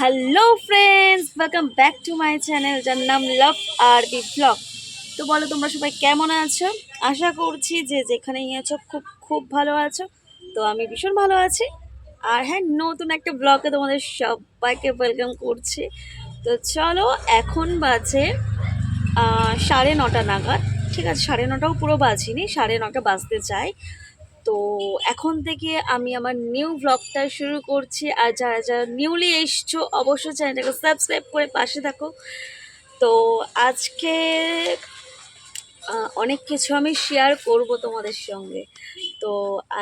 Hello friends welcome back to my channel যার নাম লাভ আর B blog তো বলো, তোমরা সবাই কেমন আছো? আশা করছি যে যেখানেই আছো, খুব খুব ভালো আছো। তো আমি ভীষণ ভালো আছি। আর হ্যাঁ নতুন একটা ব্লগে তোমাদের সবাইকে ওয়েলকাম করছি। তো চলো, এখন বাজে সাড়ে নটা নাগাদ। ঠিক আছে, সাড়ে নটাও পুরো বাজিনি, সাড়ে নটা বাজতে চাই। তো এখন থেকে আমি আমার নিউ ব্লগটা শুরু করছি। আর যারা যারা নিউলি এসছো, অবশ্যই চ্যানেলটাকে সাবস্ক্রাইব করে পাশে থাকো। তো আজকে অনেক কিছু আমি শেয়ার করব তোমাদের সঙ্গে। তো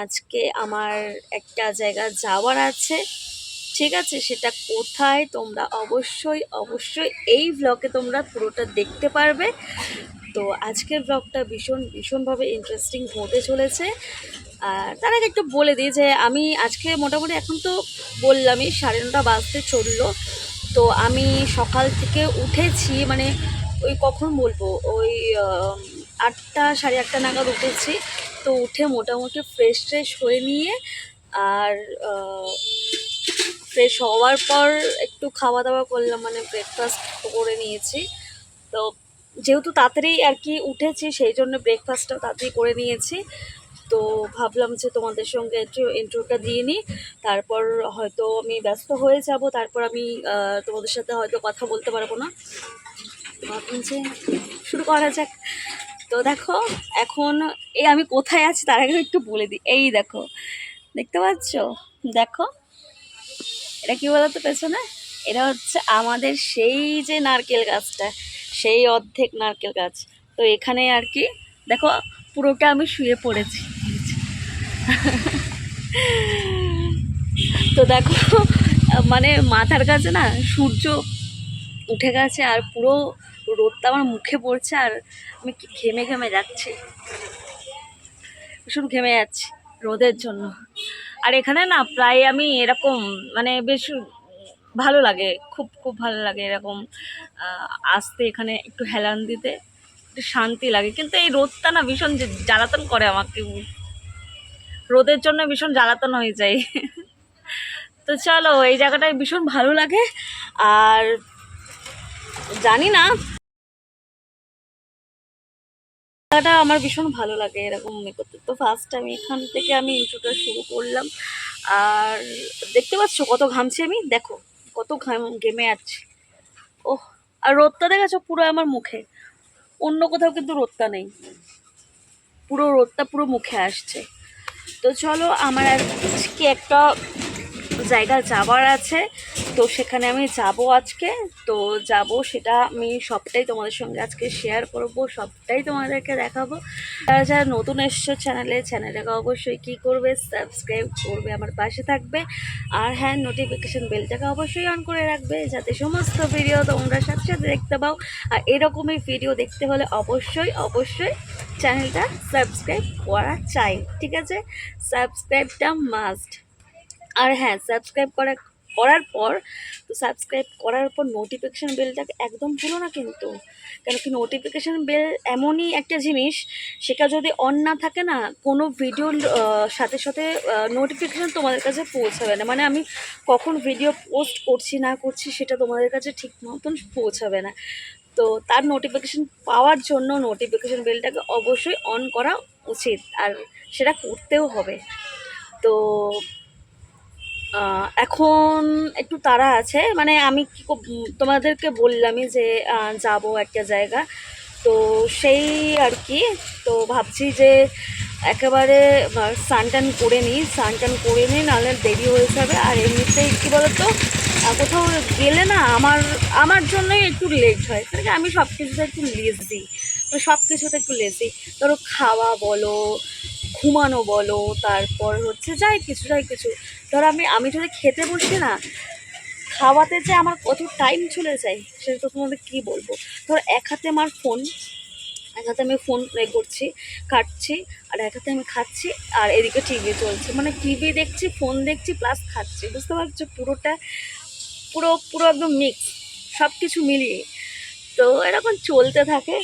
আজকে আমার একটা জায়গা যাওয়ার আছে। ঠিক আছে? সেটা কোথায়? তোমরা অবশ্যই অবশ্যই এই ব্লগে তোমরা পুরোটা দেখতে পারবে। তো আজকের ব্লগটা ভীষণ, ভীষণভাবে ইন্টারেস্টিং হতে চলেছে। তার আগে একটু বলে দিই যে আমি আজকে মোটামুটি এখন তো বললামই সাড়ে নটা বাজতে চলল। তো আমি সকাল থেকে উঠেছি মানে ওই কখন বলব? ওই আটটা, সাড়ে আটটা নাগাদ উঠেছি। তো উঠে মোটামুটি ফ্রেশ ট্রেশ হয়ে নিয়ে আর ফ্রেশ হওয়ার পর একটু খাওয়া দাওয়া করলাম মানে ব্রেকফাস্ট করে নিয়েছি। তো যেহেতু তাড়াতাড়ি আর কি উঠেছি, সেই জন্য ব্রেকফাস্টটাও তাড়াতাড়ি করে নিয়েছি। তো ভাবলাম যে তোমাদের সঙ্গে একটু ইন্ট্রোটা দিয়ে নিই। তারপর হয়তো আমি ব্যস্ত হয়ে যাব, তারপর আমি তোমাদের সাথে হয়তো কথা বলতে পারব না। ভাবলাম যে শুরু করা যাক। তো দেখো, এখন এই আমি কোথায় আছি তার আগে একটু বলে দিই। এই দেখো, দেখতে পাচ্ছ? দেখো, এটা কি বলতো পেছনে? এটা হচ্ছে আমাদের সেই যে নারকেল গাছটা, সেই অর্ধেক নারকেল গাছ। তো এখানে আর কি, দেখো, পুরোটা আমি শুয়ে পড়েছি। তো দেখো মানে মাথার কাছে না সূর্য উঠে গেছে আর পুরো রোদটা আমার মুখে পড়ছে আর আমি ঘেমে ঘেমে যাচ্ছি। ভীষণ ঘেমে যাচ্ছি রোদের জন্য। আর এখানে না প্রায় আমি এরকম মানে বেশ ভালো লাগে, খুব খুব ভালো লাগে এরকম আসতে এখানে একটু হেলান দিতে, একটু শান্তি লাগে। কিন্তু এই রোদটা না ভীষণ জ্বালাতন করে আমাকে রোদের জন্য ভীষণ জ্বালাতন হয়ে যায়। তো চলো, এই জায়গাটায় ভীষণ ভালো লাগে। আর জানি না। জায়গাটা আমার ভীষণ ভালো লাগে এরকম ইয়ে করতে। তো ফার্স্ট আমি এখান থেকে আমি ইন্ট্রোটা শুরু করলাম। আর দেখতে পাচ্ছ কত ঘামছি আমি? দেখো, কত ঘাম ঘেমে যাচ্ছে ওহ, আর রোদটা দেখেছ? পুরো আমার মুখে। অন্য কোথাও কিন্তু রোদটা নেই। পুরো রোদটা পুরো মুখে আসছে। তো চলো আমার আজকে একটা জায়গা যাওয়ার আছে। তো সেখানে আমি যাব আজকে। তো যাব সেটা আমি সবটাই তোমাদের সঙ্গে আজকে শেয়ার করব, সবটাই তোমাদেরকে দেখাবো। যারা যারা নতুন এসছো চ্যানেলে চ্যানেলটাকে অবশ্যই কি করবে সাবস্ক্রাইব করবে, আমার পাশে থাকবে। আর হ্যাঁ নোটিফিকেশান বেলটাকে অবশ্যই অন করে রাখবে, যাতে সমস্ত ভিডিও তোমরা সাথে সাথে দেখতে পাও। আর এরকমই ভিডিও দেখতে হলে অবশ্যই অবশ্যই চ্যানেলটা সাবস্ক্রাইব করা চাই, ঠিক আছে? সাবস্ক্রাইবটা মাস্ট আর হ্যাঁ সাবস্ক্রাইব করা, করার পর, তো সাবস্ক্রাইব করার পর নোটিফিকেশান বেলটাকে একদম ভুলো না কিন্তু। কেন কি নোটিফিকেশান বেল এমনই একটা জিনিস, সেটা যদি অন না থাকে না, কোনো ভিডিওর সাথে সাথে নোটিফিকেশান তোমাদের কাছে পৌঁছাবে না। মানে আমি কখন ভিডিও পোস্ট করছি, না করছি, সেটা তোমাদের কাছে ঠিক মতন পৌঁছাবে না। তো তার নোটিফিকেশান পাওয়ার জন্য নোটিফিকেশান বেলটাকে অবশ্যই অন করা উচিত, আর সেটা করতেও হবে। তো এখন একটু তাড়া আছে। মানে আমি কি তোমাদেরকে বললামই যে যাব একটা জায়গা। তো সেই আর কি, তো ভাবছি যে একেবারে টান করে নিই। টান করে নিই, নাহলে দেরি হয়ে যাবে। আর এমনিতেই কী বলতো কোথাও গেলে না আমার আমার জন্যই একটু লেট হয়। কারণ আমি সব কিছুতে একটু লেজি সব কিছুতে একটু লেজি ধরো খাওয়া বলো ঘুমানো বলো, তারপর হচ্ছে যাই কিছু যাই কিছু। ধরো আমি আমি যদি খেতে বসি না, খাওয়াতে যে আমার কত টাইম চলে যায়, সেটা তো তোমাদের কী বলব? ধরো এক হাতে আমার ফোন এক হাতে আমি ফোন প্লে করছি, কাটছি, আর এক হাতে আমি খাচ্ছি, আর এদিকে টিভি চলছে। মানে টিভি দেখছি ফোন দেখছি প্লাস খাচ্ছি। বুঝতে পারছ? পুরোটা, পুরো পুরো একদম মিক্স সব কিছু মিলিয়ে। তো এরকম চলতে থাকে।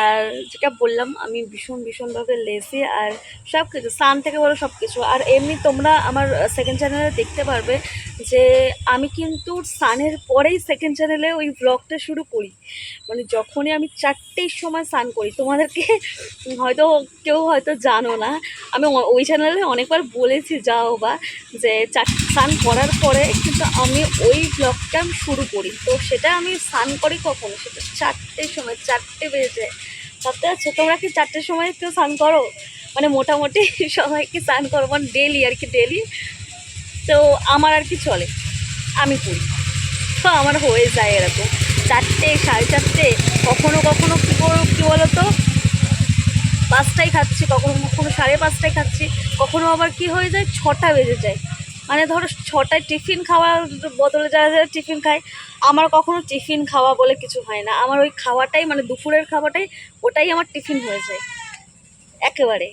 আর যেটা বললাম, আমি ভীষণ ভীষণভাবে লেজি আর সব কিছু সান থেকে বলো সব কিছু আর এমনি তোমরা আমার সেকেন্ড চ্যানেলে দেখতে পারবে যে আমি কিন্তু সানের পরেই সেকেন্ড চ্যানেলে ওই ব্লগটা শুরু করি। মানে যখনই আমি চারটের সময় স্নান করি, তোমাদেরকে হয়তো কেউ হয়তো জানো না, আমি ওই চ্যানেলে অনেকবার বলেছি যাও বা যে চার, স্নান করার পরে কিন্তু আমি ওই ব্লগটা আমি শুরু করি। তো সেটা আমি স্নান করি কখন? সেটা চারটের সময়, চারটে বেজে। চারটে আছে, তোমরা কি চারটের সময় কেউ স্নান করো? মানে মোটামুটি সবাই কি স্নান করো মানে ডেলি আর কি ডেলি তো আমার আর কি চলে। আমি করি তো আমার হয়ে যায় এরকম। চারটে, সাড়ে চারটে, কখনো কখনো কী করো কী বলো তো পাঁচটায় খাচ্ছি, কখনো কখনো সাড়ে পাঁচটায় খাচ্ছি, কখনো আবার কি হয়ে যায়? ছটা বেজে যায়। মানে ধরো ছটায় টিফিন খাওয়ার বদলে যারা যারা টিফিন খায়, আমার কখনো টিফিন খাওয়া বলে কিছু হয় না। আমার ওই খাওয়াটাই মানে দুপুরের খাওয়াটাই, ওটাই আমার টিফিন হয়ে যায়। একেবারে।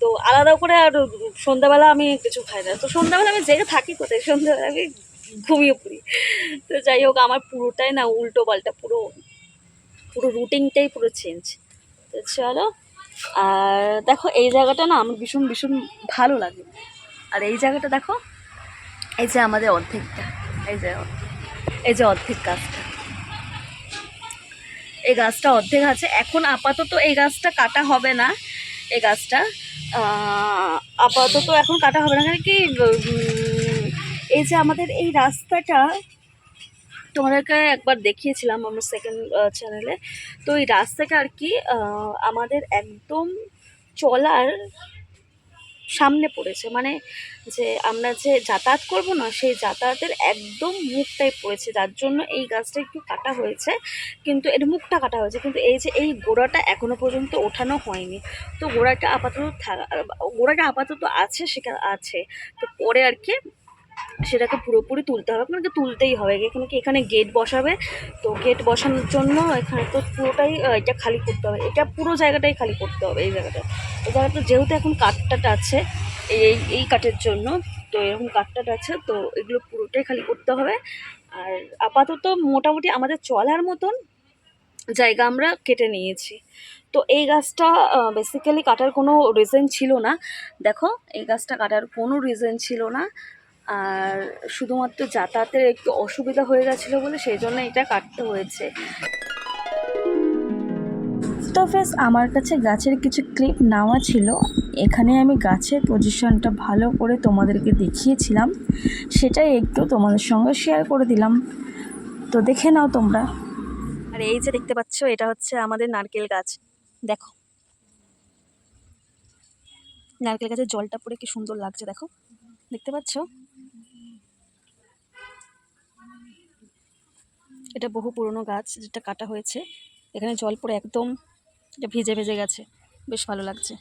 তো আলাদা করে আর সন্ধ্যাবেলা আমি কিছু খাই না। তো সন্ধ্যাবেলা আমি জেগে থাকি কোথায়? সন্ধ্যাবেলা আমি ঘুমিয়ে পড়ি। তো যাই হোক, আমার পুরোটাই না, উল্টো পাল্টা পুরো পুরো রুটিনটাই পুরো চেঞ্জ তো চলো, আর দেখো, এই জায়গাটা না আমার ভীষণ ভীষণ ভালো লাগে। আর এই জায়গাটা দেখো, এই যে আমাদের অর্ধেকটা, এই যে এই যে অর্ধেক গাছটা। এই গাছটা অর্ধেক আছে। এখন আপাতত এই গাছটা কাটা হবে না। এই গাছটা। আপাতত এখন কাটা হবে না। কি এই যে আমাদের এই রাস্তাটা, তোমাদেরকে একবার দেখিয়েছিলাম আমার সেকেন্ড চ্যানেলে তো এই রাস্তাটা আর কি আমাদের একদম চলার সামনে পড়েছে। মানে যে আমরা যে যাতায়াত করব না, সেই যাতায়াতের একদম মুখটাই পড়েছে। যার জন্য এই গাছটা একটু কাটা হয়েছে, কিন্তু এর মুখটা কাটা হয়েছে। কিন্তু এই যে এই গোড়াটা এখনও পর্যন্ত ওঠানো হয়নি। তো গোড়াটা আপাতত থাকা, গোড়াটা আপাতত আছে, সেটা আছে। তো পরে আর কি সেটাকে পুরোপুরি তুলতে হবে। আপনাকে তুলতেই হবে। এখানে কি, এখানে গেট বসাবে। তো গেট বসানোর জন্য এখানে তো পুরোটাই এটা খালি করতে হবে। এটা পুরো জায়গাটাই খালি করতে হবে এই জায়গাটা। এই জায়গাটা যেহেতু এখন কাঠটাট আছে, এই, এই- এই কাঠের জন্য, তো এরকম কাঠটাট আছে, তো এগুলো পুরোটাই খালি করতে হবে। আর আপাতত মোটামুটি আমাদের চলার মতন জায়গা আমরা কেটে নিয়েছি। তো এই গাছটা বেসিক্যালি কাটার কোনো রিজন ছিল না। দেখো, এই গাছটা কাটার কোনো রিজন ছিল না। আর শুধুমাত্র যাতায়াতের একটু অসুবিধা হয়ে গেছিল বলে সেই জন্য এটা কাটতে হয়েছে। তো ফ্রেন্ডস, আমার কাছে গাছের কিছু ক্লিপ নেওয়া ছিল। এখানে আমি গাছের পজিশনটা ভালো করে তোমাদেরকে দেখিয়েছিলাম। সেটাই একটু তোমাদের সঙ্গে শেয়ার করে দিলাম। তো দেখে নাও তোমরা। আর এই যে দেখতে পাচ্ছ, এটা হচ্ছে আমাদের নারকেল গাছ। দেখো। নারকেল গাছের জলটা পড়ে কি সুন্দর লাগছে, দেখো। দেখতে পাচ্ছ? এটা বহু পুরনো গাছ যেটা কাটা হয়েছে। এখানে জল পড়ে একদম এটা ভিজে ভিজে গেছে। বেশ ভালো লাগছে।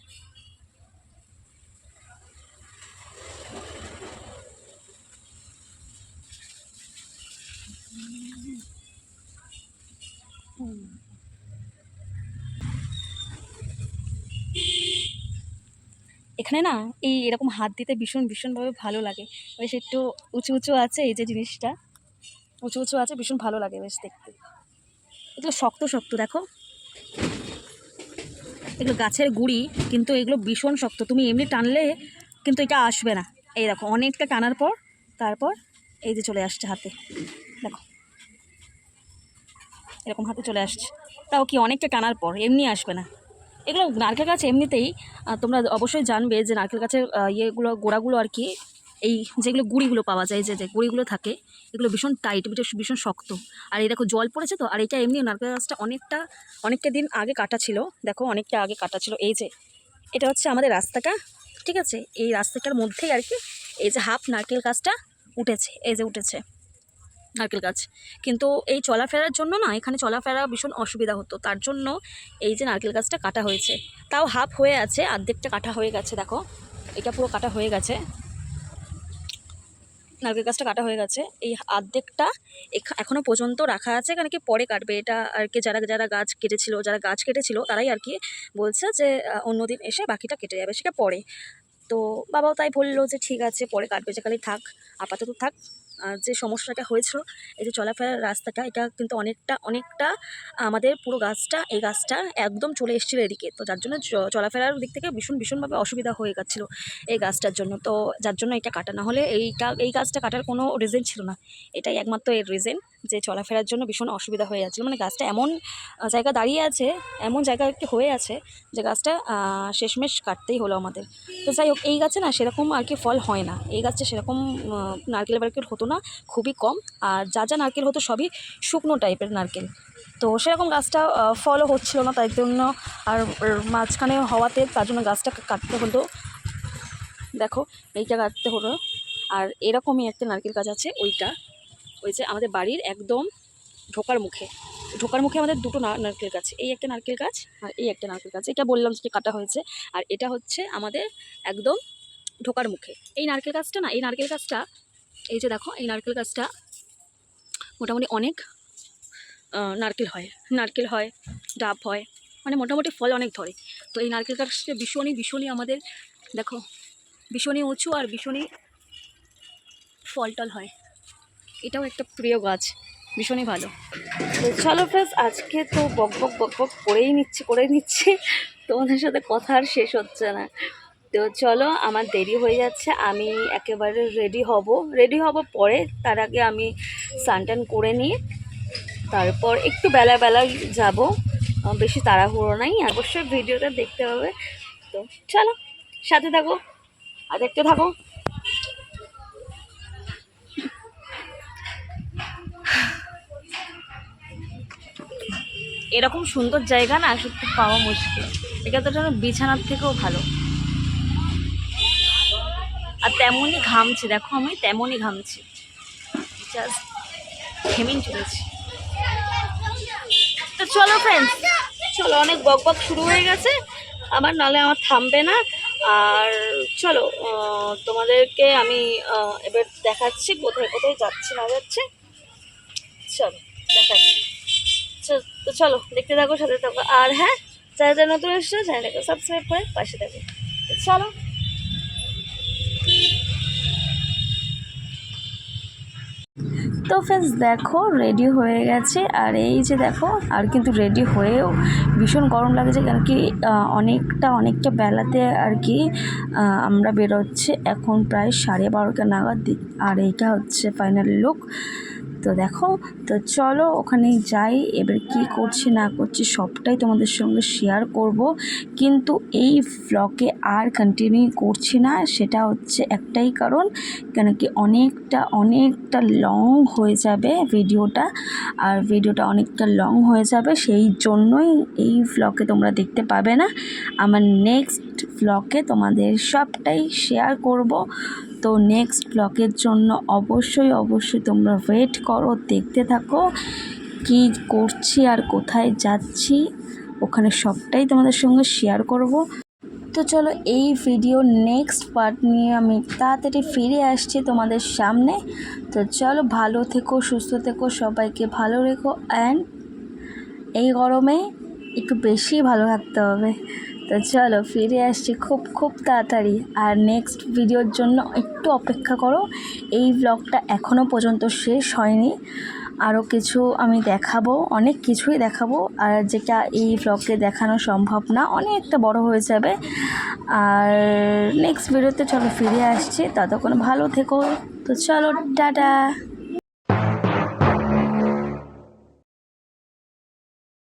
এখানে না এই এরকম হাত দিতে ভীষণ ভীষণভাবে ভালো লাগে। বেশ একটু উঁচু উঁচু আছে এই যে জিনিসটা। উঁচু উঁচু আছে, ভীষণ ভালো লাগে বেশ দেখতে। এগুলো শক্ত শক্ত, দেখো। এগুলো গাছের গুড়ি, কিন্তু এগুলো ভীষণ শক্ত। তুমি এমনি টানলে কিন্তু এটা আসবে না। এই দেখো, অনেকটা টানার পর, তারপর এই যে চলে আসছে হাতে। দেখো। এরকম হাতে চলে আসছে। তাও কি অনেকটা টানার পর, এমনি আসবে না। এগুলো নারকেল গাছ এমনিতেই তোমরা অবশ্যই জানবে যে নারকেল গাছের ইয়েগুলো, গোড়াগুলো আর কি এই যেগুলো গুঁড়িগুলো পাওয়া যায়, যে যে গুঁড়িগুলো থাকে, এগুলো ভীষণ টাইট ভীষণ ভীষণ শক্ত। আর এই দেখো জল পড়েছে তো, আর এটা এমনি নারকেল গাছটা অনেকটা অনেকটা দিন আগে কাটা ছিল। দেখো অনেকটা আগে কাটা ছিল। এই যে, এটা হচ্ছে আমাদের রাস্তাটা, ঠিক আছে? এই রাস্তাটার মধ্যেই আর কি, এই যে হাফ নারকেল গাছটা উঠেছে, এই যে উঠেছে নারকেল গাছ। কিন্তু এই চলাফেরার জন্য না, এখানে চলাফেরা ভীষণ অসুবিধা হতো। তার জন্য এই যে নারকেল গাছটা কাটা হয়েছে। তাও হাফ হয়ে আছে, অর্ধেকটা কাটা হয়ে গেছে, দেখো। এটা পুরো কাটা হয়ে গেছে। নারকেল গাছটা কাটা হয়ে গেছে। এই আর্ধেকটা এখ- এখনও পর্যন্ত রাখা আছে কারণ কি পরে কাটবে। এটা আর কি যারা যারা গাছ কেটেছিল, যারা গাছ কেটেছিল, তারাই আর কি বলছে যে অন্যদিন এসে বাকিটা কেটে যাবে, সেটা পরে। তো বাবাও তাই বলল যে, ঠিক আছে, পরে কাটবে, যে খালি থাক, আপাতত থাক। যে সমস্যাটা হয়েছিল, এই যে চলাফেরার রাস্তাটা, এটা কিন্তু অনেকটা অনেকটা আমাদের পুরো গাছটা, এই গাছটা একদম চলে এসেছিল এদিকে। তো যার জন্য চলাফেরার দিক থেকে ভীষণ, ভীষণভাবে অসুবিধা হয়ে গেছিল এই গাছটার জন্য। তো যার জন্য এটা কাটা, না হলে এইটা, এই গাছটা কাটার কোনো রিজন ছিল না। এটাই একমাত্র এর রিজন যে চলাফেরার জন্য ভীষণ অসুবিধা হয়ে যাচ্ছিল। মানে গাছটা এমন জায়গা দাঁড়িয়ে আছে, এমন জায়গা একটি হয়ে আছে যে গাছটা শেষমেশ কাটতেই হলো আমাদের। তো যাই হোক, এই গাছে না সেরকম আর কি ফল হয় না। এই গাছে সেরকম নারকেল বারকেল হতো না, খুবই কম। আর যা যা নারকেল হতো সবই শুকনো টাইপের নারকেল। তো সেরকম গাছটা ফলও হচ্ছিল না তাই জন্য। আর আর মাঝখানে হওয়াতে তার জন্য গাছটা কাটতে হলো। দেখো, এইটা কাটতে হলো। আর এরকমই একটা নারকেল গাছ আছে, ওইটা। ওই যে আমাদের বাড়ির একদম ঢোকার মুখে। ঢোকার মুখে আমাদের দুটো নারকেল গাছ, এই একটা নারকেল গাছ আর এই একটা নারকেল গাছ। এটা বললাম যে কাটা হয়েছে আর এটা হচ্ছে আমাদের একদম ঢোকার মুখে। এই নারকেল গাছটা না, এই নারকেল গাছটা, এই যে দেখো, এই নারকেল গাছটা মোটামুটি অনেক নারকেল হয়। নারকেল হয়, ডাব হয় মানে মোটামুটি ফল অনেক ধরে। তো এই নারকেল গাছটা ভীষণই ভীষণই আমাদের, দেখো, ভীষণই উঁচু আর ভীষণই ফল টল হয়। এটাও একটা প্রিয় গাছ, ভীষণই ভালো। তো চলো ফ্রেন্ডস আজকে তো বক বক বক বক করেই নিচ্ছি করেই নিচ্ছি। তোমাদের সাথে কথা আর শেষ হচ্ছে না। তো চলো, আমার দেরি হয়ে যাচ্ছে, আমি একেবারে রেডি হব। রেডি হব পরে, তার আগে আমি স্নান করে নিয়ে তারপর একটু বেলা বেলা যাব। বেশি তাড়াহুড়ো নাই, অবশ্যই ভিডিওটা দেখতে হবে। তো চলো, সাথে থাকো আর দেখতে থাকো। এরকম সুন্দর জায়গা না সত্যি পাওয়া মুশকিল। এটা তো যেন বিছানার থেকেও ভালো। আর তেমনই ঘামছি, দেখো আমি তেমনই ঘামছি। জাস্ট চলেছি। তো চলো ফ্রেন্ডস চলো অনেক বক বক শুরু হয়ে গেছে। আমার নালে আমার থামবে না। আর চলো তোমাদেরকে আমি এবার দেখাচ্ছি কোথায় কোথায় যাচ্ছে না যাচ্ছে। চলো, দেখাচ্ছি। তো চলো, দেখতে থাকো, সাথে থাকো। আর হ্যাঁ যারা নতুন এসছো, চ্যানেলটাকে সাবস্ক্রাইব করে পাশে থাকো। চলো। তো ফ্রেন্ডস দেখো রেডি হয়ে গেছে। আর এই যে দেখো, আর কিন্তু রেডি হয়েও ভীষণ গরম লাগছে কেন কি অনেকটা অনেকটা বেলাতে আর কি আমরা বেরোচ্ছে এখন প্রায় সাড়ে বারোটা নাগাদ আর এইটা হচ্ছে ফাইনাল লুক তো দেখো, তো চলো ওখানে যাই, এবার কি করছি না করছি সবটাই তোমাদের সঙ্গে শেয়ার করব। কিন্তু এই ব্লগে আর কন্টিনিউ করছি না, সেটা হচ্ছে একটাই কারণ, কেন কি অনেকটা অনেকটা লং হয়ে যাবে ভিডিওটা, আর ভিডিওটা অনেকটা লং হয়ে যাবে, সেই জন্যই এই ব্লগে তোমরা দেখতে পাবে না। আমার নেক্সট ব্লগে তোমাদের সবটাই শেয়ার করব। তো নেক্সট ব্লগের জন্য অবশ্যই অবশ্যই তোমরা ওয়েট করো, দেখতে থাকো কি করছি আর কোথায় যাচ্ছি। ওখানে সবটাই তোমাদের সঙ্গে শেয়ার করব। তো চলো এই ভিডিও নেক্সট পার্ট নিয়ে আমি তাড়াতাড়ি ফিরে আসছি তোমাদের সামনে। তো চলো ভালো থেকো, সুস্থ থেকো, সবাইকে ভালো রেখো। অ্যান্ড এই গরমে একটু বেশি ভালো থাকতে হবে। তো চলো ফিরে আসছি খুব খুব তাড়াতাড়ি। আর নেক্সট ভিডিওর জন্য একটু অপেক্ষা করো। এই ব্লগটা এখনও পর্যন্ত শেষ হয়নি। আরও কিছু আমি দেখাবো, অনেক কিছুই দেখাবো। আর যেটা এই ব্লগে দেখানো সম্ভব না, অনেকটা বড় হয়ে যাবে। আর নেক্সট ভিডিওতে চলো ফিরে আসছি। ততক্ষণ ভালো থেকো। তো চলো, টাটা!